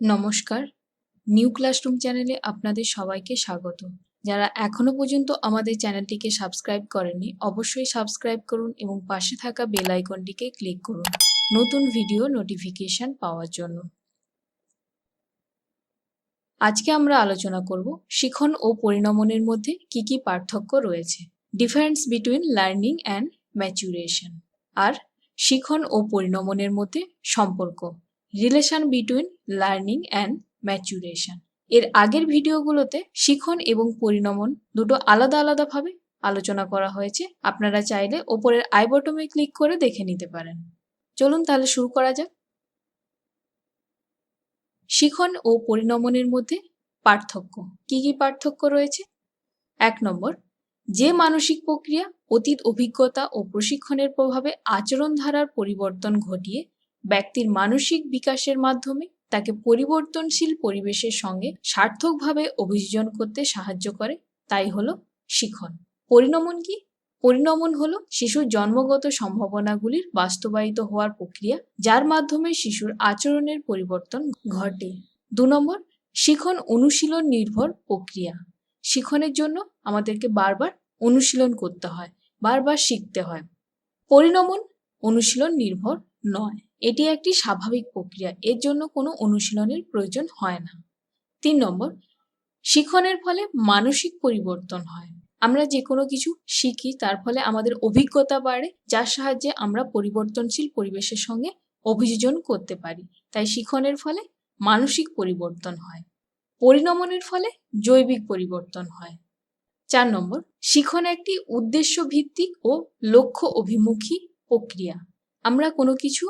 নমস্কার। New classroom চ্যানেলে আপনাদের সবাইকে স্বাগত। যারা এখনও পর্যন্ত আমাদের চ্যানেলটিকে সাবস্ক্রাইব করেননি, অবশ্যই সাবস্ক্রাইব করুন এবং পাশে থাকা বেল আইকনটিকে ক্লিক করুন নতুন ভিডিও নোটিফিকেশন পাওয়ার জন্য। আজকে আমরা আলোচনা করব শিখন ও পরিণমনের মধ্যে কি কি পার্থক্য রয়েছে। Difference between learning and maturation. আর শিখন ও পরিণমনের মধ্যে সম্পর্ক। Relation between learning and maturation এর আগের ভিডিওগুলোতে শিখন এবং পরিণমন দুটো আলাদা আলাদাভাবে আলোচনা করা হয়েছে। আপনারা চাইলে ওপরের আই বটমে ক্লিক করে দেখে নিতে পারেন। চলুন তাহলে শুরু করা যাক। শিখন ও পরিণমনের মধ্যে পার্থক্য। কি কি পার্থক্য রয়েছে? এক নম্বর, যে মানসিক প্রক্রিয়া অতীত অভিজ্ঞতা ও প্রশিক্ষণের প্রভাবে আচরণ ধারার পরিবর্তন ঘটিয়ে ব্যক্তির মানসিক বিকাশের মাধ্যমে তাকে পরিবর্তনশীল পরিবেশের সঙ্গে সার্থকভাবে অভিযোজন করতে সাহায্য করে, তাই হলো শিখন। পরিণমন কি? পরিণমন হলো শিশুর জন্মগত সম্ভাবনাগুলির বাস্তবায়িত হওয়ার প্রক্রিয়া, যার মাধ্যমে শিশুর আচরণের পরিবর্তন ঘটে। দু নম্বর, শিখন অনুশীলন নির্ভর প্রক্রিয়া। শিখনের জন্য আমাদেরকে বারবার অনুশীলন করতে হয়, বারবার শিখতে হয়। পরিণমন অনুশীলন নির্ভর নয়। এটি একটি স্বাভাবিক প্রক্রিয়া। এর জন্য কোনো অনুশীলনের প্রয়োজন হয় না। তিন নম্বর শিখনের ফলে মানসিক পরিবর্তন হয়। আমরা যে কোনো কিছু শিখি, তার ফলে আমাদের অভিজ্ঞতা বাড়ে, যার সাহায্যে আমরা পরিবর্তনশীল পরিবেশের সঙ্গে অভিযোজন করতে পারি। তাই শিখনের ফলে মানসিক পরিবর্তন হয়। পরিণমনের ফলে জৈবিক পরিবর্তন হয়। চার নম্বর শিখন একটি উদ্দেশ্য ভিত্তিক ও লক্ষ্য অভিমুখী প্রক্রিয়া। আমরা কোনো কিছু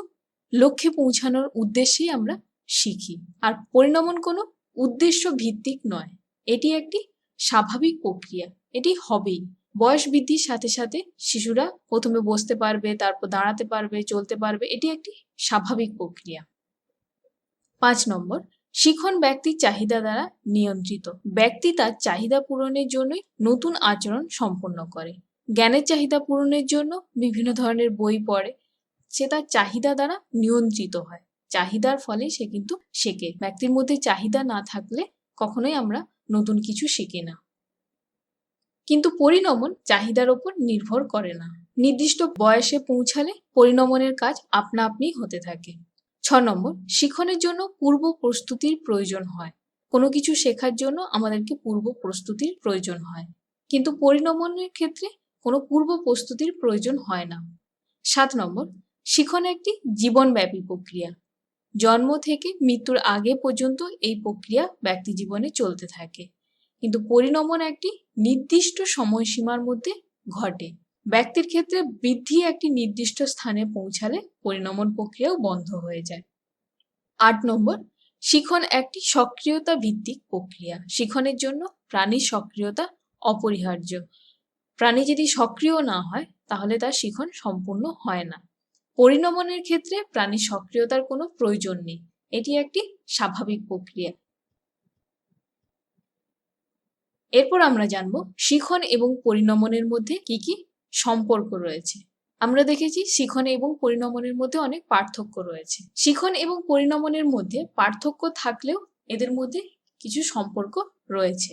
লক্ষ্যে পৌঁছানোর উদ্দেশ্যেই আমরা শিখি। আর পরিণমন কোনো উদ্দেশ্য ভিত্তিক নয়। এটি একটি স্বাভাবিক প্রক্রিয়া। এটি হবেই। বয়স বৃদ্ধির সাথে সাথে শিশুরা প্রথমে বসতে পারবে, তারপর দাঁড়াতে পারবে, চলতে পারবে। এটি একটি স্বাভাবিক প্রক্রিয়া। পাঁচ নম্বর, শিখন ব্যক্তির চাহিদা দ্বারা নিয়ন্ত্রিত। ব্যক্তি তার চাহিদা পূরণের জন্যই নতুন আচরণ সম্পন্ন করে। জ্ঞানের চাহিদা পূরণের জন্য বিভিন্ন ধরনের বই পড়ে সে তার চাহিদা দ্বারা নিয়ন্ত্রিত হয়। চাহিদার ফলে সে কিন্তু শেখে। ব্যক্তির মধ্যে চাহিদা না থাকলে কখনোই আমরা নতুন কিছু শিখি না। কিন্তু পরিণমন চাহিদার ওপর নির্ভর করে না। নির্দিষ্ট বয়সে পৌঁছালে পরিণমনের কাজ আপনা আপনি হতে থাকে। ছ নম্বর, শিখনের জন্য পূর্ব প্রস্তুতির প্রয়োজন হয়। কোনো কিছু শেখার জন্য আমাদেরকে পূর্ব প্রস্তুতির প্রয়োজন হয়। কিন্তু পরিণমনের ক্ষেত্রে কোনো পূর্ব প্রস্তুতির প্রয়োজন হয় না। সাত নম্বর শিখন একটি জীবনব্যাপী প্রক্রিয়া। জন্ম থেকে মৃত্যুর আগে পর্যন্ত এই প্রক্রিয়া ব্যক্তি জীবনে চলতে থাকে। কিন্তু পরিণমন একটি নির্দিষ্ট সময়সীমার মধ্যে ঘটে। ব্যক্তির ক্ষেত্রে বৃদ্ধি একটি নির্দিষ্ট স্থানে পৌঁছালে পরিণমন প্রক্রিয়াও বন্ধ হয়ে যায়। আট নম্বর, শিখন একটি সক্রিয়তা ভিত্তিক প্রক্রিয়া। শিখনের জন্য প্রাণীর সক্রিয়তা অপরিহার্য। প্রাণী যদি সক্রিয় না হয়, তাহলে তার শিখন সম্পূর্ণ হয় না। পরিণমনের ক্ষেত্রে প্রাণীর সক্রিয়তার কোনো প্রয়োজন নেই। এটি একটি স্বাভাবিক প্রক্রিয়া। এরপর আমরা জানব শিখন এবং পরিণমনের মধ্যে কি কি সম্পর্ক রয়েছে। আমরা দেখেছি শিখন এবং পরিণমনের মধ্যে অনেক পার্থক্য রয়েছে। শিখন এবং পরিণমনের মধ্যে পার্থক্য থাকলেও এদের মধ্যে কিছু সম্পর্ক রয়েছে।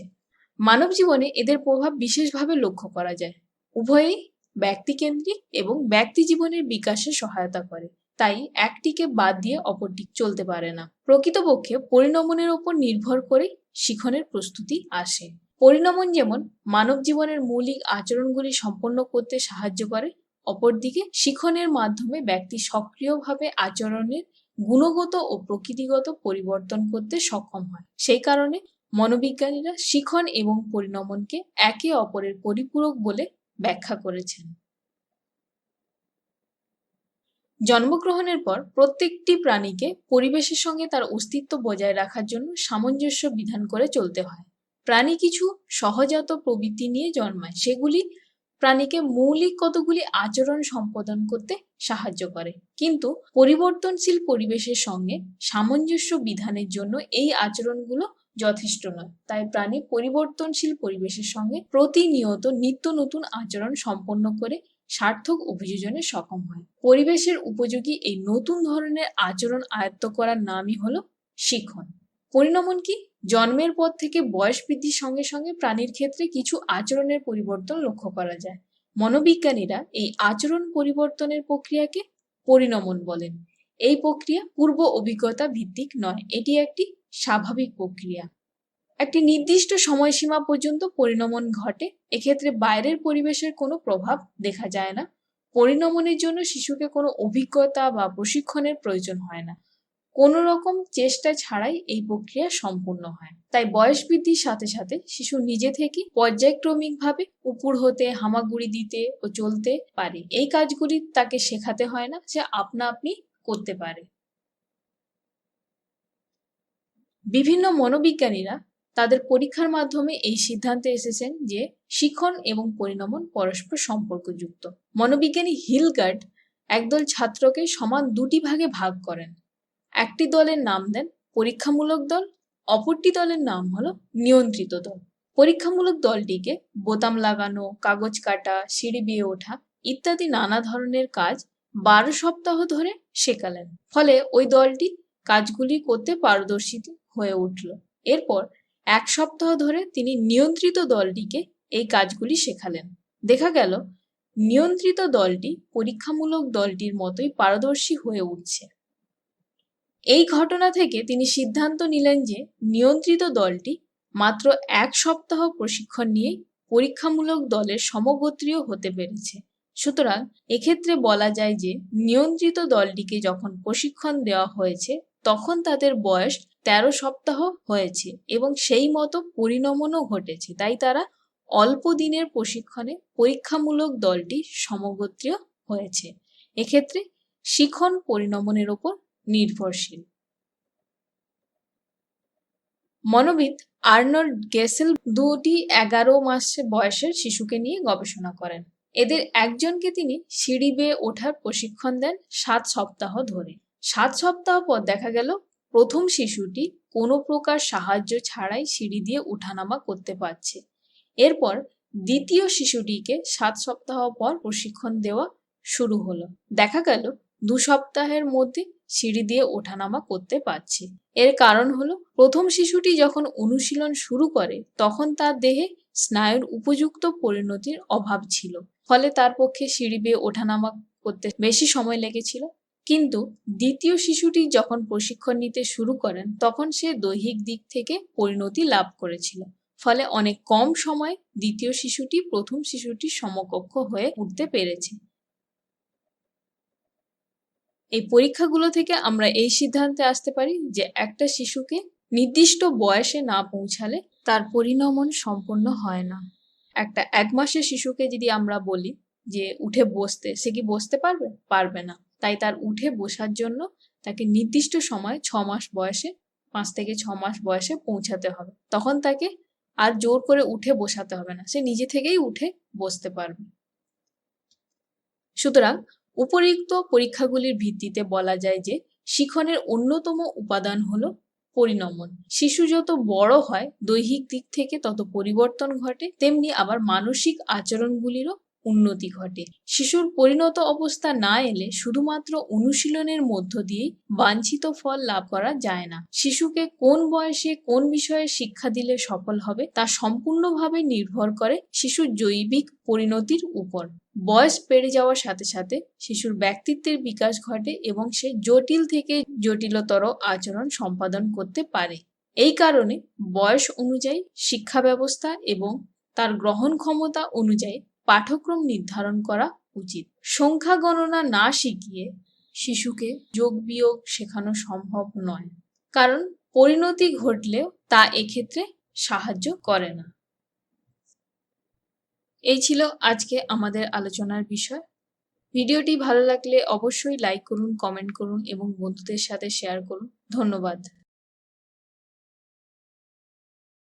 মানব জীবনে এদের প্রভাব বিশেষভাবে লক্ষ্য করা যায়। উভয়ই ব্যক্তিকেন্দ্রিক এবং ব্যক্তি জীবনের বিকাশে সহায়তা করে। তাই একটিকে বাদ দিয়ে অপরটি চলতে পারে না। প্রকৃতপক্ষে পরিণমনের ওপর নির্ভর করে শিখনের প্রস্তুতি আসে। পরিণমন যেমন মানব জীবনের মৌলিক আচরণগুলি সম্পন্ন করতে সাহায্য করে, অপরদিকে শিখনের মাধ্যমে ব্যক্তি সক্রিয়ভাবে আচরণের গুণগত ও প্রকৃতিগত পরিবর্তন করতে সক্ষম হয়। সেই কারণে মনোবিজ্ঞানীরা শিখন এবং পরিণমনকে একে অপরের পরিপূরক বলে ব্যাখ্যা করেছেন। জন্মগ্রহণের পর প্রত্যেকটি প্রাণীকে পরিবেশের সঙ্গে তার অস্তিত্ব বজায় রাখার জন্য সামঞ্জস্য বিধান করে চলতে হয়। প্রাণী কিছু সহজাত প্রবৃত্তি নিয়ে জন্মায়, সেগুলি প্রাণীকে মৌলিক কতগুলি আচরণ সম্পাদন করতে সাহায্য করে। কিন্তু পরিবর্তনশীল পরিবেশের সঙ্গে সামঞ্জস্য বিধানের জন্য এই আচরণগুলো যথেষ্ট নয়। তাই প্রাণী পরিবর্তনশীল পরিবেশের সঙ্গে প্রতিনিয়ত নিত্য নতুন আচরণ সম্পন্ন করে সার্থক অভিযোজনে সক্ষম হয়। পরিবেশের উপযোগী এই নতুন ধরনের আচরণ আয়ত্ত করার নামই হলো শিখন। পরিণমন কি? জন্মের পর থেকে বয়স বৃদ্ধির সঙ্গে সঙ্গে প্রাণীর ক্ষেত্রে কিছু আচরণের পরিবর্তন লক্ষ্য করা যায়। মনোবিজ্ঞানীরা এই আচরণ পরিবর্তনের প্রক্রিয়াকে পরিণমন বলেন। এই প্রক্রিয়া পূর্ব অভিজ্ঞতা ভিত্তিক নয়, এটি একটি স্বাভাবিক প্রক্রিয়া। একটি নির্দিষ্ট সময়সীমা পর্যন্ত পরিণমন ঘটে, এক্ষেত্রে বাইরের পরিবেশের কোনো প্রভাব দেখা যায় না। পরিণমনের জন্য শিশুকে কোনো অভিজ্ঞতা বা প্রশিক্ষণের প্রয়োজন হয় না। কোনো রকম চেষ্টা ছাড়াই এই প্রক্রিয়া সম্পূর্ণ হয়। তাই বয়স বৃদ্ধির সাথে সাথে শিশু নিজে থেকে পর্যায়ক্রমিকভাবে উপর হতে, হামাগুড়ি দিতে ও চলতে পারে। এই কাজগুলি তাকে শেখাতে হয় না যে আপনা আপনি করতে পারে। বিভিন্ন মনোবিজ্ঞানীরা তাদের পরীক্ষার মাধ্যমে এই সিদ্ধান্তে এসেছেন যে শিখন এবং পরিণমন পরস্পর সম্পর্কযুক্ত। মনোবিজ্ঞানী হিলগার্ড একদল ছাত্রকে সমান দুটি ভাগে ভাগ করেন। একটি দলের নাম দেন পরীক্ষামূলক দল, অপরটি দলের নাম হলো নিয়ন্ত্রিত দল। পরীক্ষামূলক দলটিকে বোতাম লাগানো, কাগজ কাটা, সিঁড়ি বেয়ে ওঠা ইত্যাদি নানা ধরনের কাজ বারো সপ্তাহ ধরে শেখালেন। ফলে ওই দলটি কাজগুলি করতে পারদর্শী হয়ে উঠল। এরপর এক সপ্তাহ ধরে তিনি নিয়ন্ত্রিত দলটিকে এই কাজগুলি শেখালেন। দেখা গেল, নিয়ন্ত্রিত দলটি পরীক্ষামূলক দলটির মতোই পারদর্শী হয়ে উঠছে। এই ঘটনা থেকে তিনি সিদ্ধান্ত নিলেন যে নিয়ন্ত্রিত দলটি মাত্র এক সপ্তাহ প্রশিক্ষণ নিয়ে পরীক্ষামূলক দলের সমগোত্রীয় হতে পেরেছে। সুতরাং এক্ষেত্রে বলা যায় যে নিয়ন্ত্রিত দলটিকে যখন প্রশিক্ষণ দেওয়া হয়েছে তখন তাদের বয়স তেরো সপ্তাহ হয়েছে এবং সেই মতো পরিণমনও ঘটেছে। তাই তারা অল্প দিনের প্রশিক্ষণে পরীক্ষামূলক দলটি সমগোত্রীয় হয়েছে। এক্ষেত্রে শিখন পরিণমনের ওপর নির্ভরশীল। মনোবিদ আর্নল্ড গেসেল দুটি এগারো মাস বয়সের শিশুকে নিয়ে গবেষণা করেন। এদের একজনকে তিনি সিঁড়ি বেয়ে ওঠার প্রশিক্ষণ দেন সাত সপ্তাহ ধরে। সাত সপ্তাহ পর দেখা গেল, প্রথম শিশুটি কোনো প্রকার সাহায্য ছাড়াই সিঁড়ি দিয়ে ওঠানামা করতে পারছে। এরপর দ্বিতীয় শিশুটিকে সাত সপ্তাহ পর প্রশিক্ষণ দেওয়া শুরু হলো। দেখা গেল, দু সপ্তাহের মধ্যে সিঁড়ি দিয়ে ওঠানামা করতে পারছে। এর কারণ হলো, প্রথম শিশুটি যখন অনুশীলন শুরু করে, তখন তার দেহে স্নায়ুর উপযুক্ত পরিণতির অভাব ছিল। ফলে তার পক্ষে সিঁড়ি বেয়ে ওঠানামা করতে বেশি সময় লেগেছিল। কিন্তু দ্বিতীয় শিশুটি যখন প্রশিক্ষণ নিতে শুরু করেন, তখন সে দৈহিক দিক থেকে পরিণতি লাভ করেছিল। ফলে অনেক কম সময়ে দ্বিতীয় শিশুটি প্রথম শিশুটির সমকক্ষ হয়ে উঠতে পেরেছে। এই পরীক্ষাগুলো থেকে আমরা এই সিদ্ধান্তে আসতে পারি যে একটা শিশুকে নির্দিষ্ট বয়সে না পৌঁছালে তার পরিণমন সম্পূর্ণ হয় না। একটা এক মাসের শিশুকে যদি আমরা বলি যে উঠে বসতে, সে কি বসতে পারবে? পারবে না। তাই তার উঠে বসার জন্য তাকে নির্দিষ্ট সময় ছ মাস বয়সে, পাঁচ থেকে ছ মাস বয়সে পৌঁছাতে হবে। তখন তাকে আর জোর করে উঠে বসাতে হবে না। সে নিজে থেকেই উঠে বসতে পারবে। সুতরাং উপরিক্ত পরীক্ষাগুলির ভিত্তিতে বলা যায় যে শিখনের অন্যতম উপাদান হলো পরিণমন। শিশু যত বড় হয়, দৈহিক দিক থেকে তত পরিবর্তন ঘটে। তেমনি আবার মানসিক আচরণগুলিরও উন্নতি ঘটে। শিশুর পরিণত অবস্থা না এলে শুধুমাত্র অনুশীলনের মধ্য দিয়েই বাঞ্ছিত ফল লাভ করা যায় না। শিশুকে কোন বয়সে কোন বিষয়ে শিক্ষা দিলে সফল হবে তা সম্পূর্ণভাবে নির্ভর করে শিশুর জৈবিক পরিণতির উপর। বয়স বেড়ে যাওয়ার সাথে সাথে শিশুর ব্যক্তিত্বের বিকাশ ঘটে এবং সে জটিল থেকে জটিলতর আচরণ সম্পাদন করতে পারে। এই কারণে বয়স অনুযায়ী শিক্ষা ব্যবস্থা এবং তার গ্রহণ ক্ষমতা অনুযায়ী পাঠক্রম নির্ধারণ করা উচিত। সংখ্যা গণনা না শিখিয়ে শিশুকে যোগ বিয়োগ শেখানো সম্ভব নয়, কারণ পরিণতি ঘটলেও তা এক্ষেত্রে সাহায্য করে না। এই ছিল আজকে আমাদের আলোচনার বিষয়। ভিডিওটি ভালো লাগলে অবশ্যই লাইক করুন, কমেন্ট করুন এবং বন্ধুদের সাথে শেয়ার করুন। ধন্যবাদ।